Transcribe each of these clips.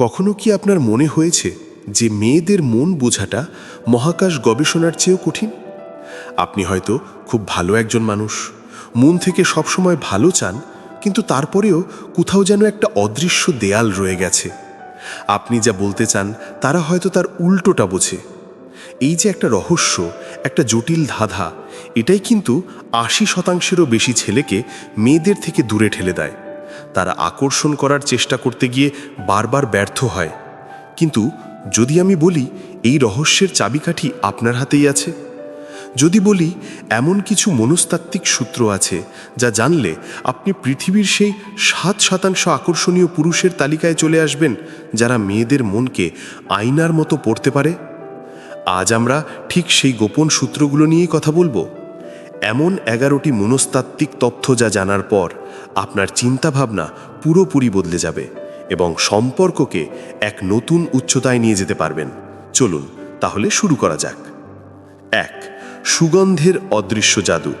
কখনো কি আপনার মনে হয়েছে যে মেয়েদের মন বোঝাটা মহাকাশ গবেষণার চেয়েও কঠিন? আপনি হয়তো খুব ভালো একজন মানুষ, মন থেকে সবসময় ভালো চান, কিন্তু তারপরেও কোথাও যেন একটা অদৃশ্য দেয়াল রয়ে গেছে। আপনি যা বলতে চান, তারা হয়তো তার উল্টোটা বোঝে। এই যে একটা রহস্য, একটা জটিল ধাঁধা, এটাই কিন্তু আশি শতাংশেরও বেশি ছেলেকে মেয়েদের থেকে দূরে ঠেলে দেয়। তারা আকর্ষণ করার চেষ্টা করতে গিয়ে বারবার ব্যর্থ হয়। কিন্তু যদি আমি বলি, এই রহস্যের চাবিকাঠি আপনার হাতেই আছে? যদি বলি, এমন কিছু মনস্তাত্ত্বিক সূত্র আছে, যা জানলে আপনি পৃথিবীর সেই সাত শতাংশ আকর্ষণীয় পুরুষের তালিকায় চলে আসবেন, যারা মেয়েদের মনকে আয়নার মতো পড়তে পারে? আজ আমরা ঠিক সেই গোপন সূত্রগুলো নিয়েই কথা বলব। এমন এগারোটি মনস্তাত্ত্বিক তথ্য যা জানার পর আপনার চিন্তাভাবনা পুরোপুরি বদলে যাবে এবং সম্পর্ককে এক নতুন উচ্চতায় নিয়ে যেতে পারবেন। চলুন তাহলে শুরু করা যাক। এক, সুগন্ধের অদৃশ্য জাদু।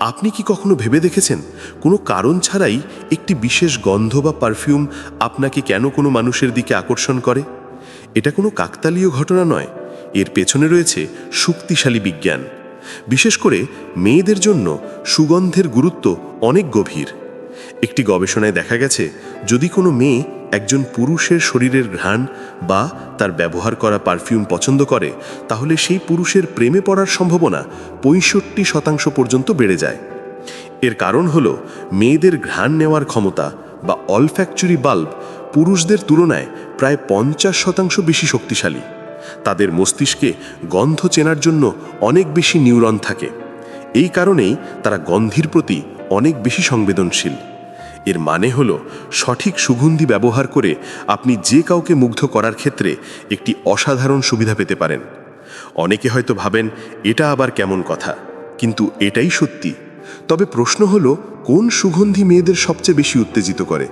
আপনি কি কখনো ভেবে দেখেছেন? কোনো কারণ ছাড়াই একটি বিশেষ গন্ধ বা পারফিউম আপনাকে কেন কোনো মানুষের দিকে আকর্ষণ করে? এটা কোনো কাকতালীয় ঘটনা নয়। এর পেছনে রয়েছে শক্তিশালী বিজ্ঞান। বিশেষ করে মেয়েদের জন্য সুগন্ধের গুরুত্ব অনেক গভীর। একটি গবেষণায় দেখা গেছে, যদি কোনো মেয়ে একজন পুরুষের শরীরের ঘ্রাণ বা তার ব্যবহার করা পারফিউম পছন্দ করে, তাহলে সেই পুরুষের প্রেমে পড়ার সম্ভাবনা পঁয়ষট্টি শতাংশ পর্যন্ত বেড়ে যায়। এর কারণ হল মেয়েদের ঘ্রাণ নেওয়ার ক্ষমতা বা অলফ্যাকচুরি বাল্ব পুরুষদের তুলনায় প্রায় পঞ্চাশ শতাংশ বেশি শক্তিশালী। তাদের মস্তিষ্কে গন্ধ চেনার জন্য অনেক বেশি নিউরন থাকে। এই কারণেই তারা গন্ধির প্রতি অনেক বেশি সংবেদনশীল। এর মানে হলো, সঠিক সুগন্ধি ব্যবহার করে আপনি যে কাউকে মুগ্ধ করার ক্ষেত্রে একটি অসাধারণ সুবিধা পেতে পারেন। অনেকে হয়তো ভাবেন, এটা আবার কেমন কথা? কিন্তু এটাই সত্যি। তবে প্রশ্ন হলো, কোন সুগন্ধি মেয়েদের সবচেয়ে বেশি উত্তেজিত করে?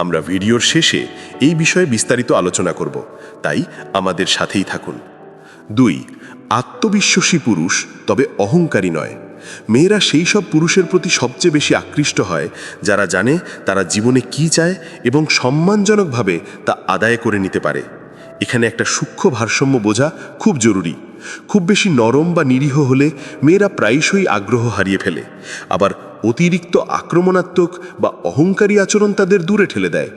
আমরা ভিডিওর শেষে এই বিষয়ে বিস্তারিত আলোচনা করব। তাই আমাদের সাথেই থাকুন। দুই, আত্মবিশ্বাসী পুরুষ তবে অহংকারী নয়। মেয়েরা সেই সব পুরুষের প্রতি সবচেয়ে বেশি আকৃষ্ট হয়, যারা জানে তারা জীবনে কি চায় এবং সম্মানজনকভাবে তা আদায় করে নিতে পারে। এখানে একটা সূক্ষ্ম ভারসাম্য বোঝা খুব জরুরি। খুব বেশি নরম বা নিরীহ হলে মেয়েরা প্রায়শই আগ্রহ হারিয়ে ফেলে। আবার অতিরিক্ত আক্রমণাত্মক বা অহংকারী আচরণ তাদের দূরে ঠেলে দেয়।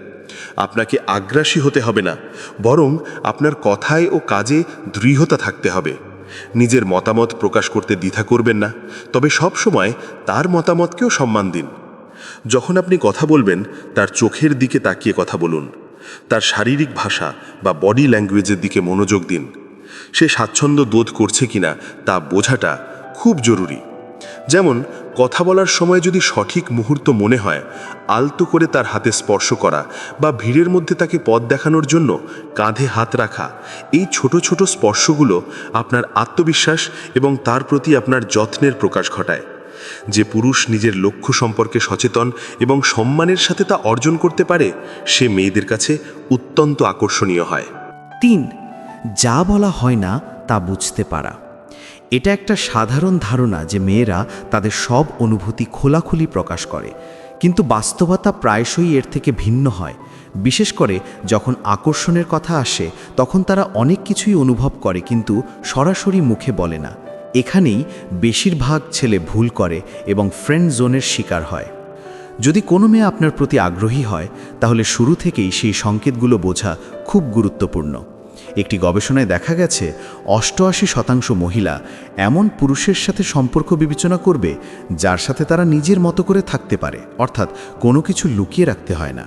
আপনাকে আগ্রাসী হতে হবে না, বরং আপনার কথায় ও কাজে দৃঢ়তা থাকতে হবে। নিজের মতামত প্রকাশ করতে দ্বিধা করবেন না, তবে সব সময় তার মতামতকেও সম্মান দিন। যখন আপনি কথা বলবেন, তার চোখের দিকে তাকিয়ে কথা বলুন। তার শারীরিক ভাষা বা বডি ল্যাঙ্গুয়েজের দিকে মনোযোগ দিন। সে স্বাচ্ছন্দ্য বোধ করছে কিনা তা বোঝাটা খুব জরুরি। যেমন কথা বলার সময় যদি সঠিক মুহূর্ত মনে হয়, আলতো করে তার হাতে স্পর্শ করা বা ভিড়ের মধ্যে তাকে পথ দেখানোর জন্য কাঁধে হাত রাখা, এই ছোট ছোট স্পর্শগুলো আপনার আত্মবিশ্বাস এবং তার প্রতি আপনার যত্নের প্রকাশ ঘটায়। যে পুরুষ নিজের লক্ষ্য সম্পর্কে সচেতন এবং সম্মানের সাথে তা অর্জন করতে পারে, সে মেয়েদের কাছে অত্যন্ত আকর্ষণীয় হয়। তিন, যা বলা হয় না তা বুঝতে পারা। এটা একটা সাধারণ ধারণা যে মেয়েরা তাদের সব অনুভূতি খোলাখুলি প্রকাশ করে। কিন্তু বাস্তবতা প্রায়শই এর থেকে ভিন্ন হয়। বিশেষ করে যখন আকর্ষণের কথা আসে, তখন তারা অনেক কিছুই অনুভব করে কিন্তু সরাসরি মুখে বলে না। এখানেই বেশিরভাগ ছেলে ভুল করে এবং ফ্রেন্ড জোনের শিকার হয়। যদি কোনো মেয়ে আপনার প্রতি আগ্রহী হয়, তাহলে শুরু থেকেই সেই সংকেতগুলো বোঝা খুব গুরুত্বপূর্ণ। একটি গবেষণায় দেখা গেছে, অষ্টআশি শতাংশ মহিলা এমন পুরুষের সাথে সম্পর্ক বিবেচনা করবে, যার সাথে তারা নিজের মতো করে থাকতে পারে, অর্থাৎ কোনো কিছু লুকিয়ে রাখতে হয় না।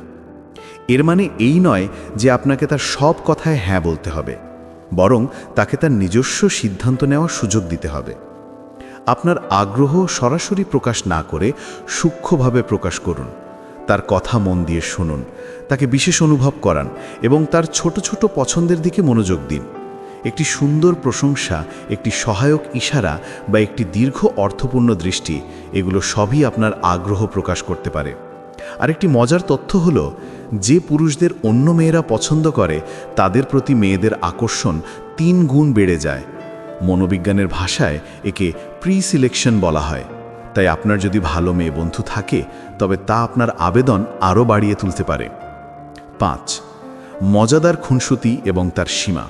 এর মানে এই নয় যে আপনাকে তার সব কথায় হ্যাঁ বলতে হবে, বরং তাকে তার নিজস্ব সিদ্ধান্ত নেওয়ার সুযোগ দিতে হবে। আপনার আগ্রহ সরাসরি প্রকাশ না করে সূক্ষ্মভাবে প্রকাশ করুন। তার কথা মন দিয়ে শুনুন, তাকে বিশেষ অনুভব করান এবং তার ছোট ছোট পছন্দের দিকে মনোযোগ দিন। একটি সুন্দর প্রশংসা, একটি সহায়ক ইশারা বা একটি দীর্ঘ অর্থপূর্ণ দৃষ্টি, এগুলো সবই আপনার আগ্রহ প্রকাশ করতে পারে। আরেকটি মজার তথ্য হলো, যে পুরুষদের অন্য মেয়েরা পছন্দ করে, তাদের প্রতি মেয়েদের আকর্ষণ তিন গুণ বেড়ে যায়। মনোবিজ্ঞানের ভাষায় একে প্রি সিলেকশন বলা হয়। তাই আপনার যদি ভালো মেয়ে বন্ধু থাকে, তবে তা আপনার আবেদন আরও বাড়িয়ে তুলতে পারে। পাঁচ, মজাদার খুনসুতি এবং তার সীমা।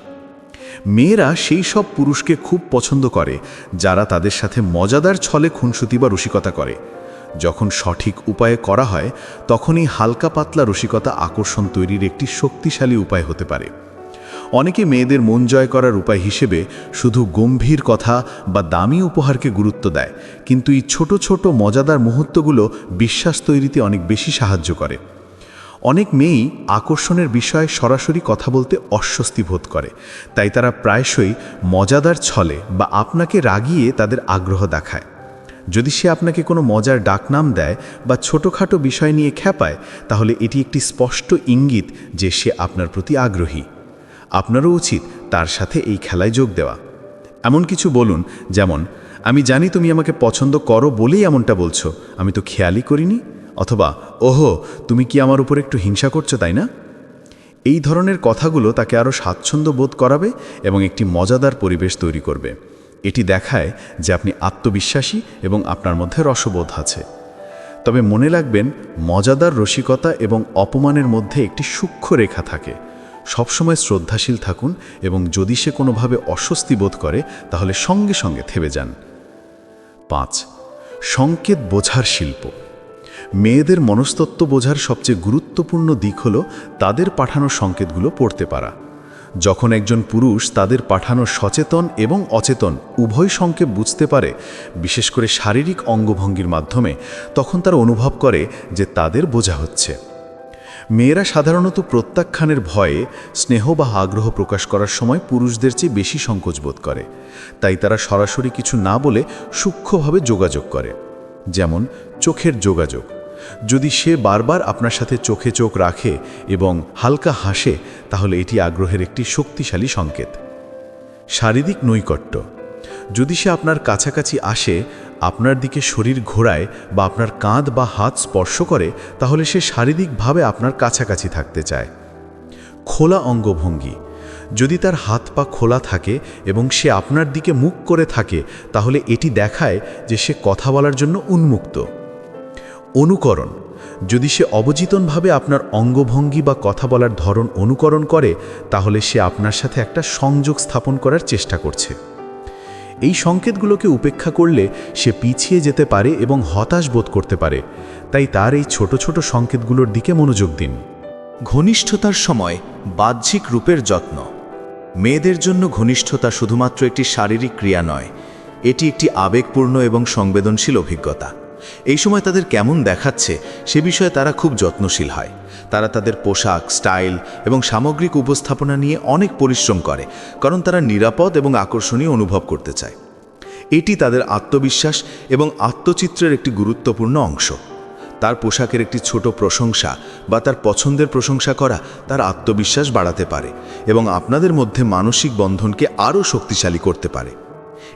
মেয়েরা সেই সব পুরুষকে খুব পছন্দ করে, যারা তাদের সাথে মজাদার ছলে খুনসুতি বা রসিকতা করে। যখন সঠিক উপায়ে করা হয়, তখনই হালকা পাতলা রসিকতা আকর্ষণ তৈরির একটি শক্তিশালী উপায় হতে পারে। অনেকে মেয়েদের মন জয় করার উপায় হিসেবে শুধু গম্ভীর কথা বা দামি উপহারকে গুরুত্ব দেয়। কিন্তু এই ছোট ছোট মজাদার মুহূর্তগুলো বিশ্বাস তৈরিতে অনেক বেশি সাহায্য করে। অনেক মেয়েই আকর্ষণের বিষয়ে সরাসরি কথা বলতে অস্বস্তি বোধ করে। তাই তারা প্রায়শই মজাদার ছলে বা আপনাকে রাগিয়ে তাদের আগ্রহ দেখায়। যদি সে আপনাকে কোনো মজার ডাকনাম দেয় বা ছোটোখাটো বিষয় নিয়ে খ্যাপায়, তাহলে এটি একটি স্পষ্ট ইঙ্গিত যে সে আপনার প্রতি আগ্রহী। আপনারও উচিত তার সাথে এই খেলায় যোগ দেওয়া। এমন কিছু বলুন, যেমন, আমি জানি তুমি আমাকে পছন্দ করো বলেই এমনটা বলছো। আমি তো খেয়ালই করিনি। অথবা, ওহো, তুমি কি আমার উপর একটু হিংসা করছ, তাই না? এই ধরনের কথাগুলো তাকে আরও স্বাচ্ছন্দ্য বোধ করাবে এবং একটি মজাদার পরিবেশ তৈরি করবে। এটি দেখায় যে আপনি আত্মবিশ্বাসী এবং আপনার মধ্যে রসবোধ আছে। তবে মনে রাখবেন, মজাদার রসিকতা এবং অপমানের মধ্যে একটি সূক্ষ্ম রেখা থাকে। সবসময় শ্রদ্ধাশীল থাকুন এবং যদি সে কোনোভাবে অস্বস্তি বোধ করে, তাহলে সঙ্গে সঙ্গে থেমে যান। পাঁচ, সংকেত বোঝার শিল্প। মেয়েদের মনস্তত্ত্ব বোঝার সবচেয়ে গুরুত্বপূর্ণ দিক হল তাদের পাঠানো সংকেতগুলো পড়তে পারা। যখন একজন পুরুষ তাদের পাঠানো সচেতন এবং অচেতন উভয় সংকেত বুঝতে পারে, বিশেষ করে শারীরিক অঙ্গভঙ্গির মাধ্যমে, তখন তারা অনুভব করে যে তাদের বোঝা হচ্ছে। মেয়েরা সাধারণত প্রত্যাখ্যানের ভয়ে স্নেহ বা আগ্রহ প্রকাশ করার সময় পুরুষদের চেয়ে বেশি সংকোচ বোধ করে। তাই তারা সরাসরি কিছু না বলে সূক্ষ্মভাবে যোগাযোগ করে। যেমন, চোখের যোগাযোগ। যদি সে বারবার আপনার সাথে চোখে চোখ রাখে এবং হালকা হাসে, তাহলে এটি আগ্রহের একটি শক্তিশালী সংকেত। শারীরিক নৈকট্য। যদি সে আপনার কাছাকাছি আসে আপনার দিকে শরীর ঘোরায় বা আপনার কাঁধ বা হাত স্পর্শ করে, তাহলে সে শারীরিকভাবে আপনার কাছাকাছি থাকতে চায়। খোলা অঙ্গভঙ্গি। যদি তার হাত পা খোলা থাকে এবং সে আপনার দিকে মুখ করে থাকে, তাহলে এটি দেখায় যে সে কথা বলার জন্য উন্মুক্ত। অনুকরণ। যদি সে অবচেতনভাবে আপনার অঙ্গভঙ্গি বা কথা বলার ধরন অনুকরণ করে, তাহলে সে আপনার সাথে একটা সংযোগ স্থাপন করার চেষ্টা করছে। এই সংকেতগুলোকে উপেক্ষা করলে সে পিছিয়ে যেতে পারে এবং হতাশ বোধ করতে পারে। তাই তার এই ছোট ছোট সংকেতগুলোর দিকে মনোযোগ দিন। ঘনিষ্ঠতার সময় বাহ্যিক রূপের যত্ন। মেয়েদের জন্য ঘনিষ্ঠতা শুধুমাত্র একটি শারীরিক ক্রিয়া নয়, এটি একটি আবেগপূর্ণ এবং সংবেদনশীল অভিজ্ঞতা। এই সময় তাদের কেমন দেখাচ্ছে সে বিষয়ে তারা খুব যত্নশীল হয়। তারা তাদের পোশাক, স্টাইল এবং সামগ্রিক উপস্থাপনা নিয়ে অনেক পরিশ্রম করে, কারণ তারা নিরাপদ এবং আকর্ষণীয় অনুভব করতে চায়। এটি তাদের আত্মবিশ্বাস এবং আত্মচিত্রের একটি গুরুত্বপূর্ণ অংশ। তার পোশাকের একটি ছোট প্রশংসা বা তার পছন্দের প্রশংসা করা তার আত্মবিশ্বাস বাড়াতে পারে এবং আপনাদের মধ্যে মানসিক বন্ধনকে আরও শক্তিশালী করতে পারে।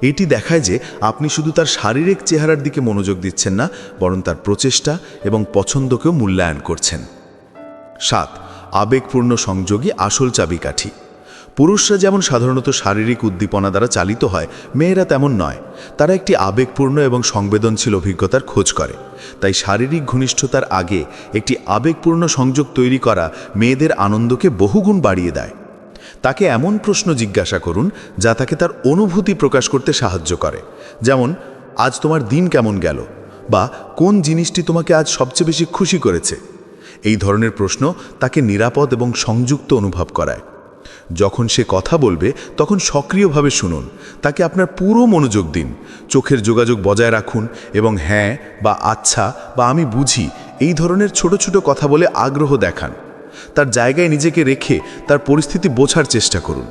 এটি দেখায় যে আপনি শুধু তার শারীরিক চেহারার দিকে মনোযোগ দিচ্ছেন না, বরং তার প্রচেষ্টা এবং পছন্দকেও মূল্যায়ন করছেন। সাত, আবেগপূর্ণ সংযোগী আসল চাবিকাঠি। পুরুষরা যেমন সাধারণত শারীরিক উদ্দীপনা দ্বারা চালিত হয়, মেয়েরা তেমন নয়। তারা একটি আবেগপূর্ণ এবং সংবেদনশীল অভিজ্ঞতার খোঁজ করে। তাই শারীরিক ঘনিষ্ঠতার আগে একটি আবেগপূর্ণ সংযোগ তৈরি করা মেয়েদের আনন্দকে বহুগুণ বাড়িয়ে দেয়। তাকে এমন প্রশ্ন জিজ্ঞাসা করুন যা তাকে তার অনুভূতি প্রকাশ করতে সাহায্য করে। যেমন, আজ তোমার দিন কেমন গেল? বা, কোন জিনিসটি তোমাকে আজ সবচেয়ে বেশি খুশি করেছে? এই ধরনের প্রশ্ন তাকে নিরাপদ এবং সংযুক্ত অনুভব করায়। যখন সে কথা বলবে, তখন সক্রিয়ভাবে শুনুন। তাকে আপনার পুরো মনোযোগ দিন। চোখের যোগাযোগ বজায় রাখুন এবং হ্যাঁ বা আচ্ছা বা আমি বুঝি এই ধরনের ছোট ছোট কথা বলে আগ্রহ দেখান। তার জায়গায় নিজেকে রেখে তার পরিস্থিতি বোঝার চেষ্টা করুন।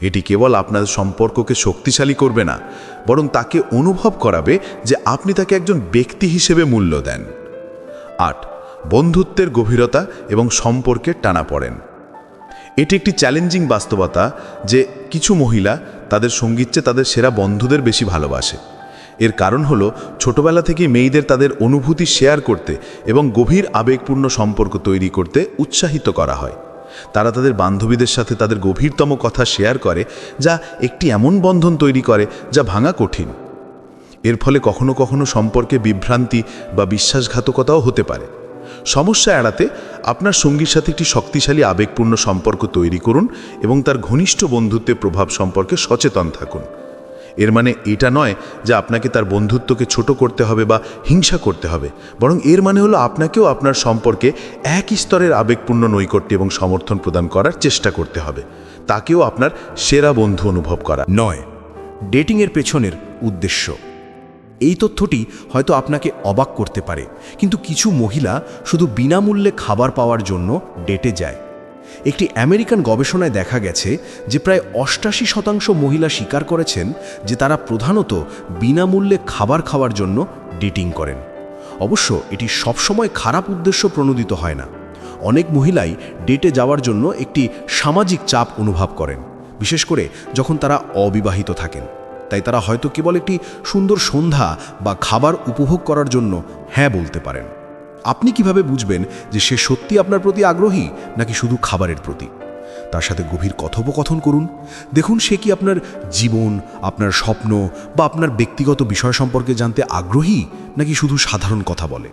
এটি কেবল আপনার সম্পর্ককে শক্তিশালী করবে না, বরং তাকে অনুভব করাবে যে আপনি তাকে একজন ব্যক্তি হিসেবে মূল্য দেন। আট, বন্ধুত্বের গভীরতা এবং সম্পর্কের টানা পড়েন। এটি একটি চ্যালেঞ্জিং বাস্তবতা যে কিছু মহিলা তাদের সংগীত তাদের সেরা বন্ধুদের বেশি ভালোবাসে। এর কারণ হলো, ছোটবেলা থেকে মেয়েদের তাদের অনুভূতি শেয়ার করতে এবং গভীর আবেগপূর্ণ সম্পর্ক তৈরি করতে উৎসাহিত করা হয়। তারা তাদের বান্ধবীদের সাথে তাদের গভীরতম কথা শেয়ার করে, যা একটি এমন বন্ধন তৈরি করে যা ভাঙা কঠিন। এর ফলে কখনো কখনো সম্পর্কে বিভ্রান্তি বা বিশ্বাসঘাতকতাও হতে পারে। সমস্যা এড়াতে আপনার সঙ্গীর সাথে একটি শক্তিশালী আবেগপূর্ণ সম্পর্ক তৈরি করুন এবং তার ঘনিষ্ঠ বন্ধুত্বের প্রভাব সম্পর্কে সচেতন থাকুন। এর মানে এটা নয় যে আপনাকে তার বন্ধুত্বকে ছোট করতে হবে বা হিংসা করতে হবে। বরং এর মানে হলো আপনাকেও আপনার সম্পর্কে একই স্তরের আবেগপূর্ণ নৈকট্য এবং সমর্থন প্রদান করার চেষ্টা করতে হবে। তাকেও আপনার সেরা বন্ধু অনুভব করা। নয়, ডেটিংয়ের পেছনের উদ্দেশ্য। এই তথ্যটি হয়তো আপনাকে অবাক করতে পারে, কিন্তু কিছু মহিলা শুধু বিনামূল্যে খাবার পাওয়ার জন্য ডেটে যায়। একটি আমেরিকান গবেষণায় দেখা গেছে যে প্রায় অষ্টাশি শতাংশ মহিলা স্বীকার করেছেন যে তারা প্রধানত বিনামূল্যে খাবার খাওয়ার জন্য ডেটিং করেন। অবশ্য এটি সবসময় খারাপ উদ্দেশ্য প্রণোদিত হয় না। অনেক মহিলাই ডেটে যাওয়ার জন্য একটি সামাজিক চাপ অনুভব করেন, বিশেষ করে যখন তারা অবিবাহিত থাকেন। তাই তারা হয়তো কেবল একটি সুন্দর সন্ধ্যা বা খাবার উপভোগ করার জন্য হ্যাঁ বলতে পারেন। আপনি কীভাবে বুঝবেন যে সে সত্যি আপনার প্রতি আগ্রহী নাকি শুধু খাবারের প্রতি? তার সাথে গভীর কথোপকথন করুন। দেখুন সে কি আপনার জীবন, আপনার স্বপ্ন বা আপনার ব্যক্তিগত বিষয় সম্পর্কে জানতে আগ্রহী নাকি শুধু সাধারণ কথা বলে?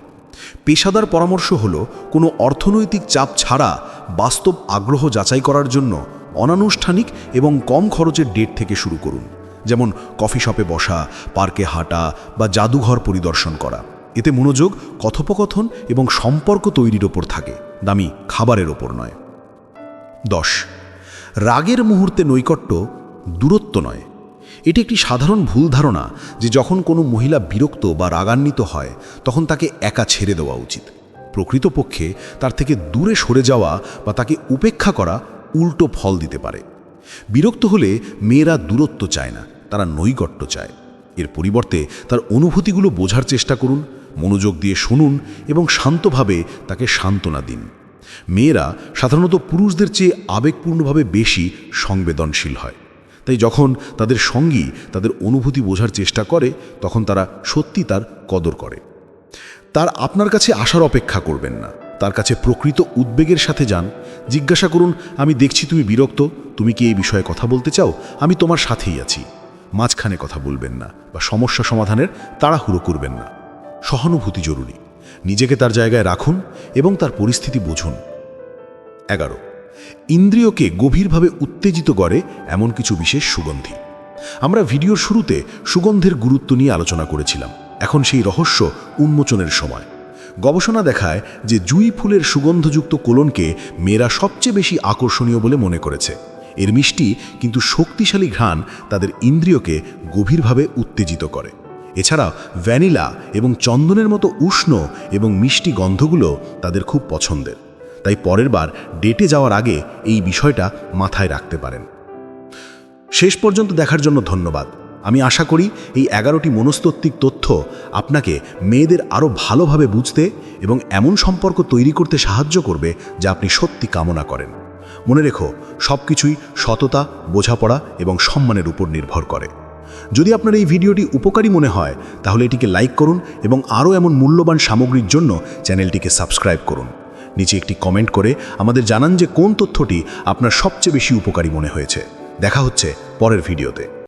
পেশাদার পরামর্শ হল, কোনো অর্থনৈতিক চাপ ছাড়া বাস্তব আগ্রহ যাচাই করার জন্য অনানুষ্ঠানিক এবং কম খরচের ডেট থেকে শুরু করুন। যেমন কফি শপে বসা, পার্কে হাঁটা বা জাদুঘর পরিদর্শন করা। এতে মনোযোগ, কথোপকথন এবং সম্পর্ক তৈরির ওপর থাকে, দামি খাবারের ওপর নয়। দশ, রাগের মুহূর্তে নৈকট্য, দূরত্ব নয়। এটি একটি সাধারণ ভুল ধারণা যে যখন কোনো মহিলা বিরক্ত বা রাগান্বিত হয়, তখন তাকে একা ছেড়ে দেওয়া উচিত। প্রকৃতপক্ষে তার থেকে দূরে সরে যাওয়া বা তাকে উপেক্ষা করা উল্টো ফল দিতে পারে। বিরক্ত হলে মেয়েরা দূরত্ব চায় না, তারা নৈকট্য চায়। এর পরিবর্তে তার অনুভূতিগুলো বোঝার চেষ্টা করুন মনোযোগ দিয়ে শুনুন এবং শান্তভাবে তাকে সান্ত্বনা দিন। মেয়েরা সাধারণত পুরুষদের চেয়ে আবেগপূর্ণভাবে বেশি সংবেদনশীল হয়। তাই যখন তাদের সঙ্গী তাদের অনুভূতি বোঝার চেষ্টা করে, তখন তারা সত্যি তার কদর করে। তার আপনার কাছে আসার অপেক্ষা করবেন না। তার কাছে প্রকৃত উদ্বেগের সাথে যান। জিজ্ঞাসা করুন, আমি দেখছি তুমি বিরক্ত। তুমি কি এই বিষয়ে কথা বলতে চাও? আমি তোমার সাথেই আছি। মাঝখানে কথা বলবেন না বা সমস্যা সমাধানের তাড়াহুড়ো করবেন না। সহানুভূতি জরুরি। নিজেকে তার জায়গায় রাখুন এবং তার পরিস্থিতি বুঝুন। এগারো। ইন্দ্রিয়কে গভীরভাবে উত্তেজিত করে এমন কিছু বিশেষ সুগন্ধি। আমরা ভিডিওর শুরুতে সুগন্ধের গুরুত্ব নিয়ে আলোচনা করেছিলাম। এখন সেই রহস্য উন্মোচনের সময়। গবেষণা দেখায় যে জুই ফুলের সুগন্ধযুক্ত কোলনকে মেয়েরা সবচেয়ে বেশি আকর্ষণীয় বলে মনে করেছে। এর মিষ্টি কিন্তু শক্তিশালী ঘ্রাণ তাদের ইন্দ্রিয়কে গভীরভাবে উত্তেজিত করে। এছাড়া ভ্যানিলা এবং চন্দনের মতো উষ্ণ এবং মিষ্টি গন্ধগুলো তাদের খুব পছন্দের। তাই পরের বার ডেটে যাওয়ার আগে এই বিষয়টা মাথায় রাখতে পারেন। শেষ পর্যন্ত দেখার জন্য ধন্যবাদ। আমি আশা করি এই এগারোটি মনস্তাত্ত্বিক তথ্য আপনাকে মেয়েদের আরও ভালোভাবে বুঝতে এবং এমন সম্পর্ক তৈরি করতে সাহায্য করবে যা আপনি সত্যি কামনা করেন। মনে রেখো সব কিছুই সততা, বোঝাপড়া এবং সম্মানের উপর নির্ভর করে। যদি আপনার এই ভিডিওটি উপকারী মনে হয়, তাহলে এটিকে লাইক করুন এবং আরও এমন মূল্যবান সামগ্রীর জন্য চ্যানেলটিকে সাবস্ক্রাইব করুন। নিচে একটি কমেন্ট করে আমাদের জানান যে কোন তথ্যটি আপনার সবচেয়ে বেশি উপকারী মনে হয়েছে। দেখা হচ্ছে পরের ভিডিওতে।